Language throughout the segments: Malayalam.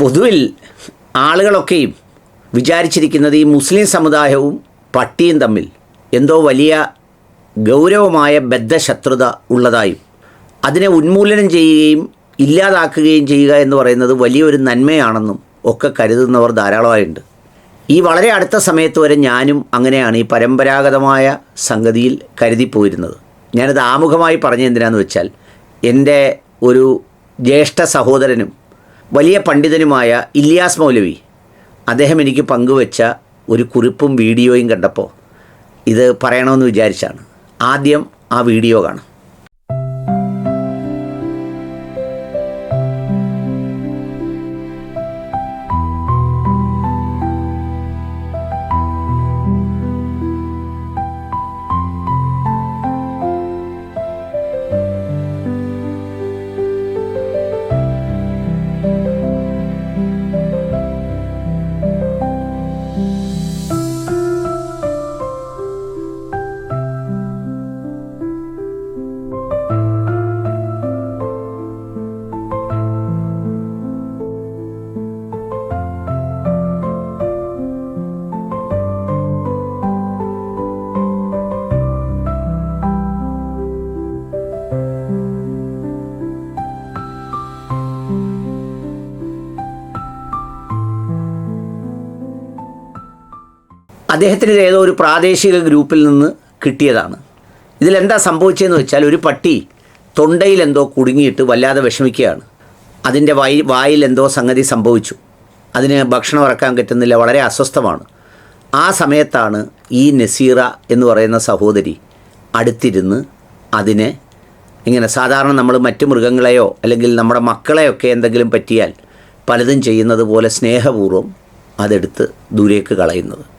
പൊതുവിൽ ആളുകളൊക്കെയും വിചാരിച്ചിരിക്കുന്നത് ഈ മുസ്ലിം സമുദായവും പട്ടിയും തമ്മിൽ എന്തോ വലിയ ഗൗരവമായ ബദ്ധശത്രുത ഉള്ളതായും അതിനെ ഉന്മൂലനം ചെയ്യുകയും ഇല്ലാതാക്കുകയും ചെയ്യുക എന്ന് പറയുന്നത് വലിയൊരു നന്മയാണെന്നും ഒക്കെ കരുതുന്നവർ ധാരാളമായുണ്ട്. ഈ വളരെ അടുത്ത സമയത്ത് വരെ ഞാനും അങ്ങനെയാണ് ഈ പരമ്പരാഗതമായ സംഗതിയിൽ കരുതിപ്പോയിരുന്നത് ഞാനത് ആമുഖമായി പറഞ്ഞ എന്തിനാന്ന് വെച്ചാൽ എന്റെ ഒരു ജ്യേഷ്ഠ സഹോദരനും വലിയ പണ്ഡിതനുമായ ഇല്യാസ് മൗലവി അദ്ദേഹം എനിക്ക് പങ്കുവച്ച ഒരു കുറിപ്പും വീഡിയോയും കണ്ടപ്പോൾ ഇത് പറയണമെന്ന് വിചാരിച്ചാണ്. ആദ്യം ആ വീഡിയോ കാണാം. അദ്ദേഹത്തിന് ഇത് ഏതോ ഒരു പ്രാദേശിക ഗ്രൂപ്പിൽ നിന്ന് കിട്ടിയതാണ്. ഇതിലെന്താ സംഭവിച്ചതെന്ന് വെച്ചാൽ ഒരു പട്ടി തൊണ്ടയിൽ എന്തോ കുടുങ്ങിയിട്ട് വല്ലാതെ വിഷമിക്കുകയാണ്. അതിന്റെ വായി വായിൽ എന്തോ സംഗതി സംഭവിച്ചു. അതിന് ഭക്ഷണം ഇറക്കാൻ പറ്റുന്നില്ല വളരെ അസ്വസ്ഥമാണ്. ആ സമയത്താണ് ഈ നസീറ എന്ന് പറയുന്ന സഹോദരി അടുത്തിരുന്ന് അതിനെ ഇങ്ങനെ സാധാരണ നമ്മൾ മറ്റു മൃഗങ്ങളെയോ അല്ലെങ്കിൽ നമ്മുടെ മക്കളെയൊക്കെ എന്തെങ്കിലും പറ്റിയാൽ പലതും ചെയ്യുന്നത് പോലെ സ്നേഹപൂർവം അതെടുത്ത് ദൂരേക്ക് കളയുന്നത്.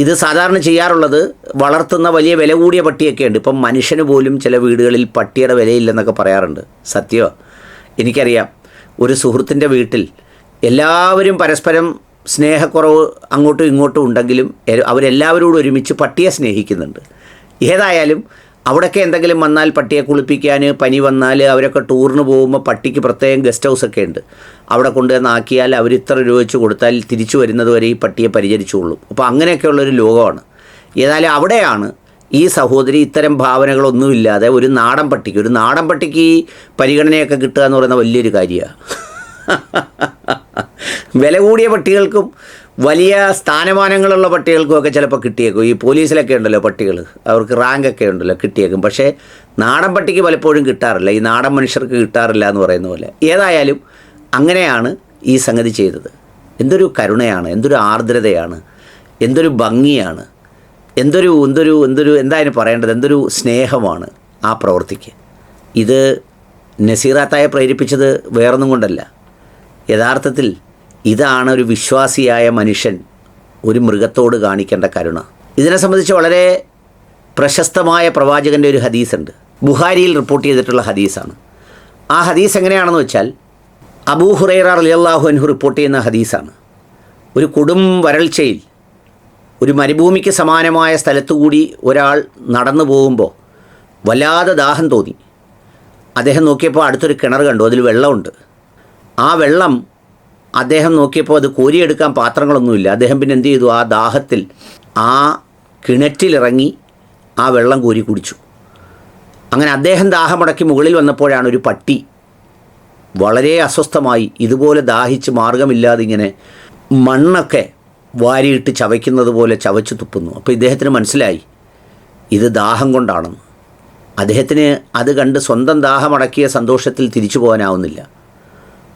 ഇത് സാധാരണ ചെയ്യാറുള്ളത് വളർത്തുന്ന വലിയ വില കൂടിയ പട്ടിയൊക്കെ ഉണ്ട് ഇപ്പം മനുഷ്യന് പോലും ചില വീടുകളിൽ പട്ടിയുടെ വിലയില്ലെന്നൊക്കെ പറയാറുണ്ട്. സത്യമോ എനിക്കറിയാം. ഒരു സുഹൃത്തിന്റെ വീട്ടിൽ എല്ലാവരും പരസ്പരം സ്നേഹക്കുറവ് അങ്ങോട്ടും ഇങ്ങോട്ടും ഉണ്ടെങ്കിലും അവരെല്ലാവരോടും ഒരുമിച്ച് പട്ടിയെ സ്നേഹിക്കുന്നുണ്ട്. ഏതായാലും അവിടെയൊക്കെ എന്തെങ്കിലും വന്നാൽ പട്ടിയെ കുളിപ്പിക്കാൻ പനി വന്നാൽ അവരൊക്കെ ടൂറിന് പോകുമ്പോൾ പട്ടിക്ക് പ്രത്യേകം ഗസ്റ്റ് ഹൗസ് ഒക്കെ ഉണ്ട്. അവിടെ കൊണ്ടുവന്ന് ആക്കിയാൽ അവർ ഇത്ര രൂപ വെച്ച് കൊടുത്താൽ തിരിച്ചു വരുന്നത് വരെ ഈ പട്ടിയെ പരിചരിച്ചുള്ളൂ. അപ്പോൾ അങ്ങനെയൊക്കെയുള്ളൊരു ലോകമാണ്. ഏതായാലും അവിടെയാണ് ഈ സഹോദരി ഇത്തരം ഭാവനകളൊന്നുമില്ലാതെ ഒരു നാടൻ പട്ടിക്ക് ഒരു നാടൻ പട്ടിക്ക് ഈ പരിഗണനയൊക്കെ കിട്ടുക എന്ന് പറയുന്ന വലിയൊരു കാര്യമാണ്. വില കൂടിയ പട്ടികൾക്കും വലിയ സ്ഥാനമാനങ്ങളുള്ള പട്ടികൾക്കും ഒക്കെ ചിലപ്പോൾ കിട്ടിയേക്കും. ഈ പോലീസിലൊക്കെ ഉണ്ടല്ലോ പട്ടികൾ. അവർക്ക് റാങ്കൊക്കെ ഉണ്ടല്ലോ കിട്ടിയേക്കും. പക്ഷേ നാടൻ പട്ടിക്ക് പലപ്പോഴും കിട്ടാറില്ല. ഈ നാടൻ മനുഷ്യർക്ക് കിട്ടാറില്ല എന്ന് പറയുന്ന പോലെ. ഏതായാലും അങ്ങനെയാണ് ഈ സംഗതി ചെയ്തത്. എന്തൊരു കരുണയാണ് എന്തൊരു ആർദ്രതയാണ് എന്തൊരു ഭംഗിയാണ് എന്തൊരു എന്തൊരു എന്തൊരു എന്തായാലും പറയേണ്ടത് എന്തൊരു സ്നേഹമാണ് ആ പ്രവൃത്തിക്ക് ഇത് നസീറാത്തായെ പ്രേരിപ്പിച്ചത് വേറൊന്നും കൊണ്ടല്ല. യഥാർത്ഥത്തിൽ ഇതാണ് ഒരു വിശ്വാസിയായ മനുഷ്യൻ ഒരു മൃഗത്തോട് കാണിക്കേണ്ട കരുണ. ഇതിനെ സംബന്ധിച്ച് വളരെ പ്രശസ്തമായ പ്രവാചകന്റെ ഒരു ഹദീസുണ്ട്. ബുഹാരിയിൽ റിപ്പോർട്ട് ചെയ്തിട്ടുള്ള ഹദീസാണ്. ആ ഹദീസ് എങ്ങനെയാണെന്ന് വെച്ചാൽ അബൂ ഹുറൈറ റളിയല്ലാഹു അൻഹു റിപ്പോർട്ട് ചെയ്യുന്ന ഹദീസാണ്. ഒരു കൊടും വരൾച്ചയിൽ ഒരു മരുഭൂമിക്ക് സമാനമായ സ്ഥലത്തുകൂടി ഒരാൾ നടന്നു പോകുമ്പോൾ വല്ലാതെ ദാഹം തോന്നി. അദ്ദേഹം നോക്കിയപ്പോൾ അടുത്തൊരു കിണർ കണ്ടു അതിൽ വെള്ളമുണ്ട്. ആ വെള്ളം അദ്ദേഹം നോക്കിയപ്പോൾ അത് കോരിയെടുക്കാൻ പാത്രങ്ങളൊന്നുമില്ല. അദ്ദേഹം പിന്നെ എന്ത് ചെയ്തു? ആ ദാഹത്തിൽ ആ കിണറ്റിലിറങ്ങി ആ വെള്ളം കോരി കുടിച്ചു. അങ്ങനെ അദ്ദേഹം ദാഹമടക്കി മുകളിൽ വന്നപ്പോഴാണ് ഒരു പട്ടി വളരെ അസ്വസ്ഥമായി ഇതുപോലെ ദാഹിച്ച് മാർഗമില്ലാതെ ഇങ്ങനെ മണ്ണൊക്കെ വാരിയിട്ട് ചവയ്ക്കുന്നത് പോലെ ചവച്ചു തുപ്പുന്നു. അപ്പോൾ ഇദ്ദേഹത്തിന് മനസ്സിലായി ഇത് ദാഹം കൊണ്ടാണെന്ന്. അദ്ദേഹത്തിന് അത് കണ്ട് സ്വന്തം ദാഹമടക്കിയ സന്തോഷത്തിൽ തിരിച്ചു പോകാനാവുന്നില്ല.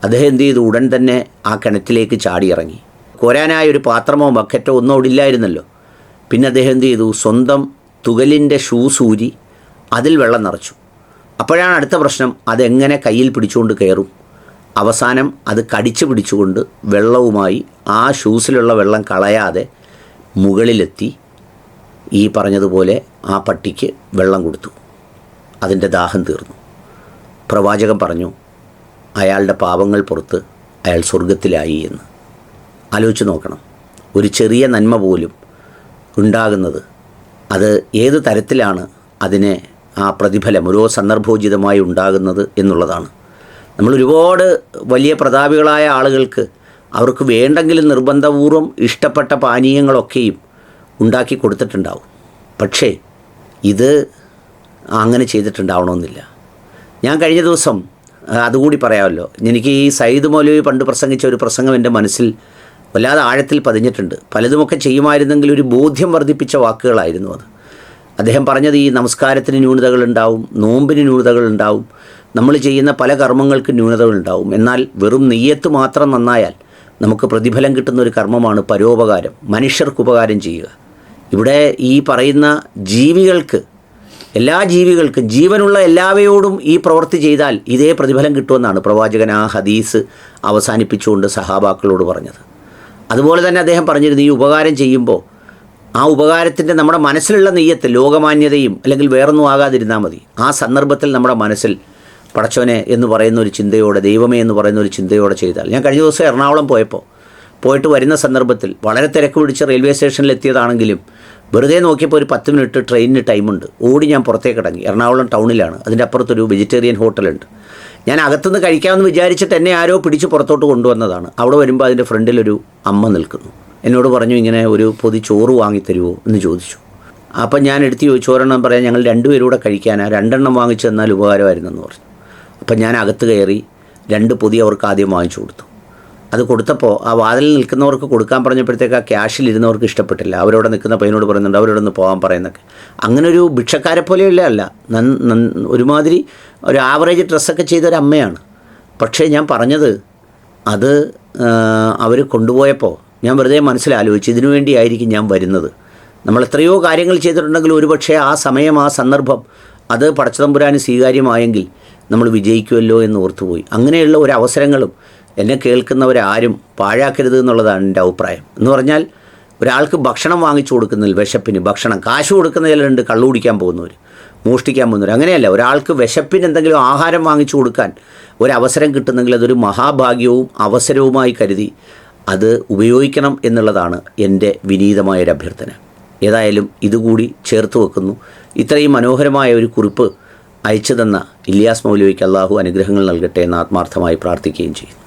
അദ്ദേഹം എന്ത് ചെയ്തു? ഉടൻ തന്നെ ആ കിണറ്റിലേക്ക് ചാടിയിറങ്ങി കോരാനായ ഒരു പാത്രമോ ബക്കറ്റോ ഒന്നും അവിടെ ഇല്ലായിരുന്നല്ലോ. പിന്നെ അദ്ദേഹം എന്ത് ചെയ്തു? സ്വന്തം തുകലിന്റെ ഷൂസ് ഊരി അതിൽ വെള്ളം നിറച്ചു. അപ്പോഴാണ് അടുത്ത പ്രശ്നം അതെങ്ങനെ കയ്യിൽ പിടിച്ചുകൊണ്ട് കയറും? അവസാനം അത് കടിച്ചു പിടിച്ചുകൊണ്ട് വെള്ളവുമായി ആ ഷൂസിലുള്ള വെള്ളം കളയാതെ മുകളിലെത്തി ഈ പറഞ്ഞതുപോലെ ആ പട്ടിക്ക് വെള്ളം കൊടുത്തു. അതിന്റെ ദാഹം തീർന്നു. പ്രവാചകൻ പറഞ്ഞു അയാളുടെ പാപങ്ങൾ പുറത്ത് അയാൾ സ്വർഗത്തിലായി എന്ന്. ആലോചിച്ച് നോക്കണം. ഒരു ചെറിയ നന്മ പോലും ഉണ്ടാകുന്നത് അത് ഏത് തരത്തിലാണ് അതിനെ ആ പ്രതിഫലം ഓരോ സന്ദർഭോചിതമായി ഉണ്ടാകുന്നത് എന്നുള്ളതാണ്. നമ്മൾ ഒരുപാട് വലിയ പ്രതാപികളായ ആളുകൾക്ക് അവർക്ക് വേണ്ടെങ്കിലും നിർബന്ധപൂർവം ഇഷ്ടപ്പെട്ട പാനീയങ്ങളൊക്കെയും ഉണ്ടാക്കി കൊടുത്തിട്ടുണ്ടാവും. പക്ഷേ ഇത് അങ്ങനെ ചെയ്തിട്ടുണ്ടാവണമെന്നില്ല. ഞാൻ കഴിഞ്ഞ ദിവസം അതുകൂടി പറയാമല്ലോ. എനിക്ക് ഈ സയ്യിദ് മൗലവി പണ്ട് പ്രസംഗിച്ച ഒരു പ്രസംഗം എന്റെ മനസ്സിൽ വല്ലാതെ ആഴത്തിൽ പതിഞ്ഞിട്ടുണ്ട്. പലതുമൊക്കെ ചെയ്യുമായിരുന്നെങ്കിൽ ഒരു ബോധ്യം വർദ്ധിപ്പിച്ച വാക്കുകളായിരുന്നു അത്. അദ്ദേഹം പറഞ്ഞത് ഈ നമസ്കാരത്തിന് ന്യൂനതകളുണ്ടാവും നോമ്പിന് ന്യൂനതകളുണ്ടാവും നമ്മൾ ചെയ്യുന്ന പല കർമ്മങ്ങൾക്ക് ന്യൂനതകളുണ്ടാവും എന്നാൽ വെറും നെയ്യത്ത് മാത്രം നന്നായാൽ നമുക്ക് പ്രതിഫലം കിട്ടുന്ന ഒരു കർമ്മമാണ് പരോപകാരം മനുഷ്യർക്ക് ഉപകാരം ചെയ്യുക. ഇവിടെ ഈ പറയുന്ന ജീവികൾക്ക് എല്ലാ ജീവികൾക്കും ജീവനുള്ള എല്ലാവയോടും ഈ പ്രവൃത്തി ചെയ്താൽ ഇതേ പ്രതിഫലം കിട്ടുമെന്നാണ് പ്രവാചകൻ ആ ഹദീസ് അവസാനിപ്പിച്ചുകൊണ്ട് സഹാബാക്കളോട് പറഞ്ഞത്. അതുപോലെ തന്നെ അദ്ദേഹം പറഞ്ഞിരുന്നു ഈ ഉപകാരം ചെയ്യുമ്പോൾ ആ ഉപകാരത്തിന്റെ നമ്മുടെ മനസ്സിലുള്ള നെയ്യത്ത് ലോകമാന്യതയും അല്ലെങ്കിൽ വേറൊന്നും ആകാതിരുന്നാൽ മതി. ആ സന്ദർഭത്തിൽ നമ്മുടെ മനസ്സിൽ പടച്ചോനെ എന്ന് പറയുന്ന ഒരു ചിന്തയോടെ ദൈവമേ എന്ന് പറയുന്ന ഒരു ചിന്തയോടെ ചെയ്താൽ. ഞാൻ കഴിഞ്ഞ ദിവസം എറണാകുളം പോയപ്പോൾ പോയിട്ട് വരുന്ന സന്ദർഭത്തിൽ വളരെ തിരക്ക് പിടിച്ച് റെയിൽവേ സ്റ്റേഷനിൽ എത്തിയതാണെങ്കിലും വെറുതെ നോക്കിയപ്പോൾ ഒരു പത്ത് മിനിറ്റ് ട്രെയിനിന് ടൈമുണ്ട്. ഓടി ഞാൻ പുറത്തേക്ക് ഇടങ്ങി എറണാകുളം ടൗണിലാണ്. അതിന്റെ അപ്പുറത്തൊരു വെജിറ്റേറിയൻ ഹോട്ടലുണ്ട്. ഞാൻ അകത്തുനിന്ന് കഴിക്കാമെന്ന് വിചാരിച്ചിട്ട് എന്നെ ആരോ പിടിച്ച് പുറത്തോട്ട് കൊണ്ടുവന്നതാണ്. അവിടെ വരുമ്പോൾ അതിന്റെ ഫ്രണ്ടിലൊരു അമ്മ നിൽക്കുന്നു. എന്നോട് പറഞ്ഞു ഇങ്ങനെ ഒരു പൊതി ചോറ് വാങ്ങിത്തരുമോ എന്ന് ചോദിച്ചു. അപ്പം ഞാൻ എടുത്ത് ചോദിച്ചു ഒരെണ്ണം പറയാൻ ഞങ്ങൾ രണ്ടുപേരൂടെ കഴിക്കാനാണ് രണ്ടെണ്ണം വാങ്ങിച്ചു തന്നാൽ ഉപകാരമായിരുന്നെന്ന് പറഞ്ഞു. അപ്പം ഞാൻ അകത്ത് കയറി രണ്ട് പൊതി അവർക്ക് ആദ്യം വാങ്ങിച്ചു കൊടുത്തു. അത് കൊടുത്തപ്പോൾ ആ വാതിലിൽ നിൽക്കുന്നവർക്ക് കൊടുക്കാൻ പറഞ്ഞപ്പോഴത്തേക്ക് ആ ക്യാഷിൽ ഇരുന്നവർക്ക് ഇഷ്ടപ്പെട്ടില്ല. അവരോട് നിൽക്കുന്ന പയ്യനോട് പറയുന്നുണ്ട് അവരോട് ഒന്ന് പോകാൻ പറയുന്നൊക്കെ. അങ്ങനെ ഒരു ഭിക്ഷക്കാരെ പോലെയുള്ള അല്ല. ഒരുമാതിരി ഒരു ആവറേജ് ഡ്രസ്സൊക്കെ ചെയ്ത ഒരു അമ്മയാണ്. പക്ഷേ ഞാൻ പറഞ്ഞത് അത് അവർ കൊണ്ടുപോയപ്പോൾ ഞാൻ വെറുതെ മനസ്സിലാലോചിച്ചു ഇതിനു വേണ്ടിയായിരിക്കും ഞാൻ വരുന്നത്. നമ്മൾ എത്രയോ കാര്യങ്ങൾ ചെയ്തിട്ടുണ്ടെങ്കിൽ ഒരുപക്ഷെ ആ സമയം ആ സന്ദർഭം അത് പടച്ചതമ്പുരാന് സ്വീകാര്യമായെങ്കിൽ നമ്മൾ വിജയിക്കുമല്ലോ എന്ന് ഓർത്തുപോയി. അങ്ങനെയുള്ള ഒരു അവസരങ്ങളും എന്നെ കേൾക്കുന്നവരാരും പാഴാക്കരുത് എന്നുള്ളതാണ് എന്റെ അഭിപ്രായം. എന്ന് പറഞ്ഞാൽ ഒരാൾക്ക് ഭക്ഷണം വാങ്ങിച്ചു കൊടുക്കുന്നതിൽ വിശപ്പിന് ഭക്ഷണം കാശ് കൊടുക്കുന്ന ചിലരുണ്ട് കള്ളു കുടിക്കാൻ പോകുന്നവർ മോഷ്ടിക്കാൻ പോകുന്നവർ. അങ്ങനെയല്ല ഒരാൾക്ക് വിശപ്പിന് എന്തെങ്കിലും ആഹാരം വാങ്ങിച്ചു കൊടുക്കാൻ ഒരവസരം കിട്ടുന്നെങ്കിൽ അതൊരു മഹാഭാഗ്യവും അവസരവുമായി കരുതി അത് ഉപയോഗിക്കണം എന്നുള്ളതാണ് എന്റെ വിനീതമായൊരു അഭ്യർത്ഥന. ഏതായാലും ഇതുകൂടി ചേർത്ത് വെക്കുന്നു. ഇത്രയും മനോഹരമായ ഒരു കുറിപ്പ് അയച്ചു തന്ന ഇലിയാസ് മൗലവിക്ക് അള്ളാഹു അനുഗ്രഹങ്ങൾ നൽകട്ടെ എന്ന് ആത്മാർത്ഥമായി പ്രാർത്ഥിക്കുകയും ചെയ്യും